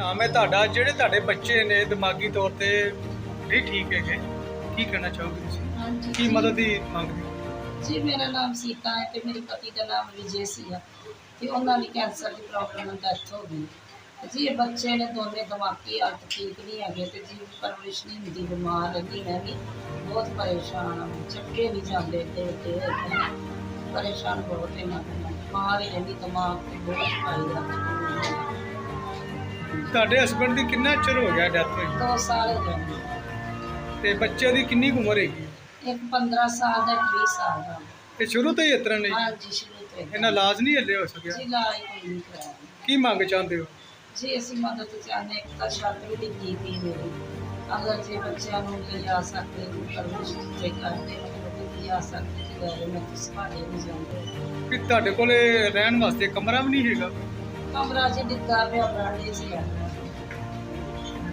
ਹਾਂ ਮੈਂ ਤੁਹਾਡਾ ਜਿਹੜੇ ਤੁਹਾਡੇ ਬੱਚੇ ਨੇ ਦਿਮਾਗੀ ਤੌਰ ਤੇ ਨਹੀਂ ਠੀਕ ਹੈਗੇ ਕੀ ਕਹਿਣਾ ਚਾਹੋਗੇ ਤੁਸੀਂ? ਹਾਂਜੀ। ਕੀ। ਮਦਦ ਦੀ ਮੰਗਦੇ ਹੋ? ਜੀ ਮੇਰਾ ਨਾਮ ਸੀਤਾ ਹੈ ਤੇ ਮੇਰੇ ਪਤੀ ਦਾ ਨਾਮ ਵਿਜੇ ਸੀ ਆ। ਤੇ ਉਹਨਾਂ ਦੀ ਕੈਂਸਰ ਦੀ ਪ੍ਰੋਬਲਮ ਨਾਲ ਡੈਥ ਹੋ ਗਈ। ਜੀ ਇਹ ਬੱਚੇ ਨੇ ਦੋਨੇ ਦਿਮਾਗੀ ਹਾਲਤ ਠੀਕ ਨਹੀਂ ਹੈਗੇ ਤੇ ਜੀ ਪਰਵਰਿਸ਼ ਨਹੀਂ ਹੁੰਦੀ ਬਿਮਾਰ ਰਹਿੰਦੀ ਹੈ ਵੀ ਬਹੁਤ ਪਰੇਸ਼ਾਨ ਆ। ਚੱਕੇ ਨਹੀਂ ਜਾਂਦੇ ਤੇ ਪਰੇਸ਼ਾਨ ਬਹੁਤ ਹੈ ਮੈਂ ਬਿਮਾਰ ਹੀ ਰਹਿੰਦੀ ਦਿਮਾਗ ਤੇ ਬਹੁਤ ਪਾਈ ਦਾ ਤੁਹਾਡੇ ਹਸਬੰਡ ਦੀ ਕਿੰਨਾ ਚਿਰ ਹੋ ਗਿਆ ਡੈਥ ਹੋਈ? ਦੋ ਸਾਲ ਹੋ ਗਏ। ਤੇ ਬੱਚੇ ਦੀ ਕਿੰਨੀ ਕੁ ਉਮਰ ਹੈਗੀ? ਇੱਕ 15 ਸਾਲ ਦਾ ਇੱਕ 20 ਸਾਲ ਦਾ। ਤੇ ਸ਼ੁਰੂ ਤੋਂ ਹੀ ਇਸ ਤਰ੍ਹਾਂ ਨਹੀਂ ਹਾਂਜੀ ਸ਼ੁਰੂ ਤੋਂ ਹੀ। ਇਹਨਾਂ ਇਲਾਜ ਨਹੀਂ ਹੱਲੇ ਹੋ ਸਕਿਆ? ਜੀ ਇਲਾਜ ਕੋਈ ਨਹੀਂ ਕਰਾਇਆ। ਕੀ ਮੰਗ ਚਾਹੁੰਦੇ ਹੋ? ਜੀ ਅਸੀਂ ਮਦਦ ਚਾਹੁੰਦੇ ਹਾਂ ਇੱਕ ਤਾਂ ਛੱਤ ਵੀ ਡਿੱਗੀ ਪਈ ਮੇਰੀ ਅਗਰ ਜੇ ਬੱਚਿਆਂ ਨੂੰ ਲਿਜਾ ਸਕਦੇ ਤੇ ਕਰਦੇ ਮਤਲਬ ਲਿਜਾ ਸਕਦੇ ਤੇ ਲੈ ਮੈਂ ਕਿਸ ਭਾਲੇ ਨਹੀਂ ਜਾਂਦੇ ਕਿ ਤੁਹਾਡੇ ਕੋਲੇ ਰਹਿਣ ਵਾਸਤੇ ਕਮਰਾ ਵੀ ਨਹੀਂ ਹੈਗਾ? ਕਮਰਾ ਜੀ ਡਿੱਗਾ ਪਿਆ ਬਰਾਂਡੇ 'ਚ ਆ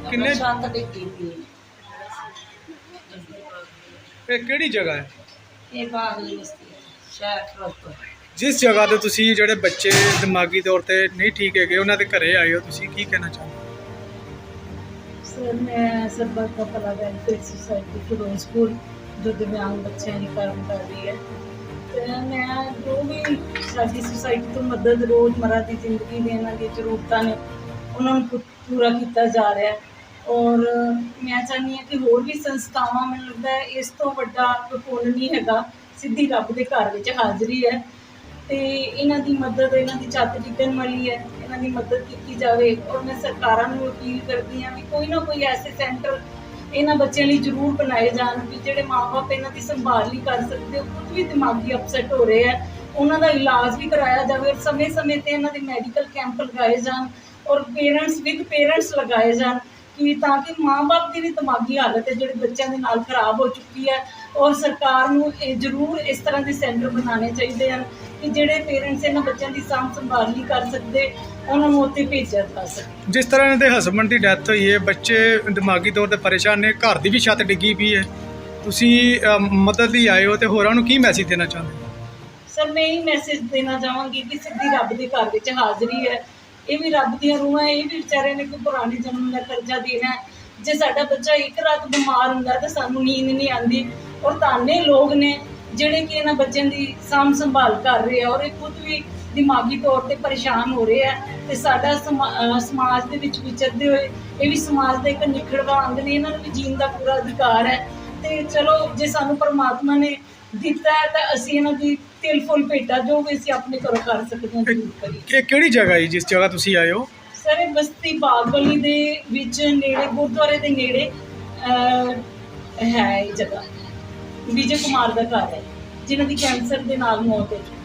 ਕਿੰਨੇ- ਛੱਤ ਡਿੱਗੀ ਪਈ। ਇਹ ਕਿਹੜੀ ਜਗ੍ਹਾ ਹੈ? ਇਹ ਬਾਗਲੀ ਬਸਤੀ ਹੈ, ਸ਼ਹਿਰ ਫਿਰੋਜ਼ਪੁਰ। ਜਿਸ ਜਗ੍ਹਾ ਤੇ ਤੁਸੀਂ ਜਿਹੜੇ ਬੱਚੇ ਦਿਮਾਗੀ ਤੌਰ ਤੇ ਨਹੀਂ ਠੀਕ ਹੈਗੇ ਉਹਨਾਂ ਦੇ ਘਰੇ ਆਏ ਹੋ ਤੁਸੀਂ ਕੀ ਕਹਿਣਾ ਚਾਹੁੰਦੇ ਹੋ? ਸਰ ਮੈਂ ਸਰਬਤ ਦਾ ਭਲਾ ਵੈਲਫੇਅਰ ਸੁਸਾਇਟੀ ਫਿਰੋਜ਼ਪੁਰ ਜੋ ਦਿਵਿਆਂਗ ਬੱਚਿਆਂ ਦੀ ਕੰਮ ਕਰ ਰਹੀ ਹੈ। ਤੇ ਮੈਂ ਜੋ ਵੀ ਸਾਡੀ ਸੁਸਾਇਟੀ ਤੋਂ ਮਦਦ ਰੋਜ਼ਮਰਾ ਦੀ ਜ਼ਿੰਦਗੀ ਦੇ ਇਹਨਾਂ ਦੀ ਜ਼ਰੂਰਤਾਂ ਨੇ, ਉਹਨਾਂ ਨੂੰ ਪੂ- ਪੂਰਾ ਕੀਤਾ ਜਾ ਰਿਹਾ ਹੈ। ਔਰ ਮੈਂ ਚਾਹੁੰਦੀ ਹਾਂ ਕਿ ਹੋਰ ਵੀ ਸੰਸਥਾਵਾਂ, ਮੈਨੂੰ ਲੱਗਦਾ ਹੈ ਇਸ ਤੋਂ ਵੱਡਾ ਕੋਈ ਪੁੰਨ ਨਹੀਂ ਹੈਗਾ, ਸਿੱਧੀ ਰੱਬ ਦੇ ਘਰ ਵਿੱਚ ਹਾਜ਼ਰੀ ਹੈ। ਤੇ ਇਹਨਾਂ ਦੀ ਮਦਦ, ਇਹਨਾਂ ਦੀ ਛੱਤ ਡਿੱਗਣ ਵਾਲੀ ਹੈ, ਇਹਨਾਂ ਦੀ ਮਦਦ ਕੀਤੀ ਜਾਵੇ। ਔਰ ਮੈਂ ਸਰਕਾਰਾਂ ਨੂੰ ਅਪੀਲ ਕਰਦੀ ਹਾਂ ਵੀ ਕੋਈ ਨਾ ਕੋਈ ਐਸੇ ਸੈਂਟਰ ਇਹਨਾਂ ਬੱਚਿਆਂ ਲਈ ਜ਼ਰੂਰ ਬਣਾਏ ਜਾਣ ਵੀ ਜਿਹੜੇ ਮਾਪੇ ਇਹਨਾਂ ਦੀ ਸੰਭਾਲ ਨਹੀਂ ਕਰ ਸਕਦੇ, ਉਹ ਖੁਦ ਵੀ ਦਿਮਾਗੀ ਅਪਸੈਟ ਹੋ ਰਹੇ ਆ। ਉਹਨਾਂ ਦਾ ਇਲਾਜ ਵੀ ਕਰਾਇਆ ਜਾਵੇ ਔਰ ਸਮੇਂ-ਸਮੇਂ ਤੇ ਇਹਨਾਂ ਦੇ ਮੈਡੀਕਲ ਕੈਂਪ ਲਗਾਏ ਜਾਣ ਔਰ ਪੇਰੈਂਟਸ ਵਿਦ ਪੇਰੈਂਟਸ ਲਗਾਏ ਜਾਣ ਕਿ ਤਾਂ ਕਿ ਮਾਂ-ਬਾਪ ਦੀ ਵੀ ਦਿਮਾਗੀ ਹਾਲਤ ਹੈ, ਜਿਹੜੇ ਬੱਚਿਆਂ ਦੇ ਨਾਲ ਖਰਾਬ ਹੋ ਚੁੱਕੀ ਹੈ ਔਰ ਸਰਕਾਰ ਨੂੰ ਇਹ ਜ਼ਰੂਰ ਇਸ ਤਰ੍ਹਾਂ ਦੇ ਸੈਂਟਰ ਬਣਾਉਣੇ ਚਾਹੀਦੇ ਹਨ। ਕਿ ਜਿਹੜੇ ਪੇਰੈਂਟਸ ਇਹਨਾਂ ਬੱਚਿਆਂ ਦੀ ਸਾਂਭ ਸੰਭਾਲ ਨਹੀਂ ਕਰ ਸਕਦੇ ਉਹਨਾਂ ਨੂੰ ਉੱਥੇ ਭੇਜਿਆ ਜਾ ਸਕੇ। ਜਿਸ ਤਰ੍ਹਾਂ ਇਹਨਾਂ ਦੇ ਹਸਬੰਡ ਦੀ ਡੈਥ ਹੋਈ ਹੈ ਬੱਚੇ ਦਿਮਾਗੀ ਤੌਰ ਤੇ ਪਰੇਸ਼ਾਨ ਨੇ ਘਰ ਦੀ ਵੀ ਛੱਤ ਡਿੱਗੀ ਪਈ ਹੈ। ਤੁਸੀਂ ਮਦਦ ਲਈ ਆਏ ਹੋ ਤੇ ਹੋਰਾਂ ਨੂੰ ਕੀ ਮੈਸੇਜ ਦੇਣਾ ਚਾਹੁੰਦੇ ਸਰ ਮੈਂ ਇਹ ਮੈਸੇਜ ਦੇਣਾ ਚਾਹਾਂਗੀ ਕਿ ਸਿੱਧੀ ਰੱਬ ਦੇ ਘਰ ਵਿੱਚ ਹਾਜ਼ਰੀ ਹੈ। ਇਹ ਵੀ ਰੱਬ ਦੀਆਂ ਰੂਹਾਂ ਇਹ ਵੀ ਵਿਚਾਰੇ ਨੇ ਕੋਈ ਪੁਰਾਣੇ ਜਨਮ ਦਾ ਕਰਜ਼ਾ ਦੇਣਾ। ਜੇ ਸਾਡਾ ਬੱਚਾ ਇੱਕ ਰਾਤ ਬਿਮਾਰ ਹੁੰਦਾ ਤਾਂ ਸਾਨੂੰ ਨੀਂਦ ਨਹੀਂ ਆਉਂਦੀ। ਔਰ ਤਾਨੇ ਲੋਕ ਨੇ ਜਿਹੜੇ ਕਿ ਇਹਨਾਂ ਬੱਚਿਆਂ ਦੀ ਸਾਂਭ ਸੰਭਾਲ ਕਰ ਰਹੇ ਆ ਔਰ ਇਹ ਖੁਦ ਵੀ ਦਿਮਾਗੀ ਤੌਰ ਤੇ ਪਰੇਸ਼ਾਨ ਹੋ ਰਹੇ ਆ ਤੇ ਸਾਡਾ ਸਮਾਜ ਦੇ ਵਿੱਚ ਵਿਚਰਦੇ ਹੋਏ ਇਹ ਵੀ ਸਮਾਜ ਦਾ ਇੱਕ ਨਿਖੜਵਾ ਅੰਗ ਨੇ ਇਹਨਾਂ ਨੂੰ ਵੀ ਜੀਣ ਦਾ ਪੂਰਾ ਅਧਿਕਾਰ ਹੈ। ਤੇ ਚਲੋ ਜੇ ਸਾਨੂੰ ਪਰਮਾਤਮਾ ਨੇ ਦਿੱਤਾ ਹੈ ਤਾਂ ਅਸੀਂ ਇਹਨਾਂ ਦੀ ਤਿਲ ਫੁੱਲ ਭੇਟਾ ਜੋ ਵੀ ਅਸੀਂ ਆਪਣੇ ਘਰੋਂ ਕਰ ਸਕਦੇ ਹਾਂ ਜ਼ਰੂਰ ਕਰੀਏ। ਇਹ ਕਿਹੜੀ ਜਗ੍ਹਾ ਹੈ ਜਿਸ ਜਗ੍ਹਾ ਤੁਸੀਂ ਆਏ ਹੋ? ਸਰ ਇਹ ਬਸਤੀ ਬਾਗਬਲੀ ਦੇ ਵਿੱਚ ਨੇੜੇ ਗੁਰਦੁਆਰੇ ਦੇ ਨੇੜੇ ਹੈ ਇਹ ਜਗ੍ਹਾ। ਵਿਜੇ ਕੁਮਾਰ ਦਾ ਘਰ ਹੈ ਜਿਨ੍ਹਾਂ ਦੀ ਕੈਂਸਰ ਦੇ ਨਾਲ ਮੌਤ ਹੋ ਚੁੱਕੀ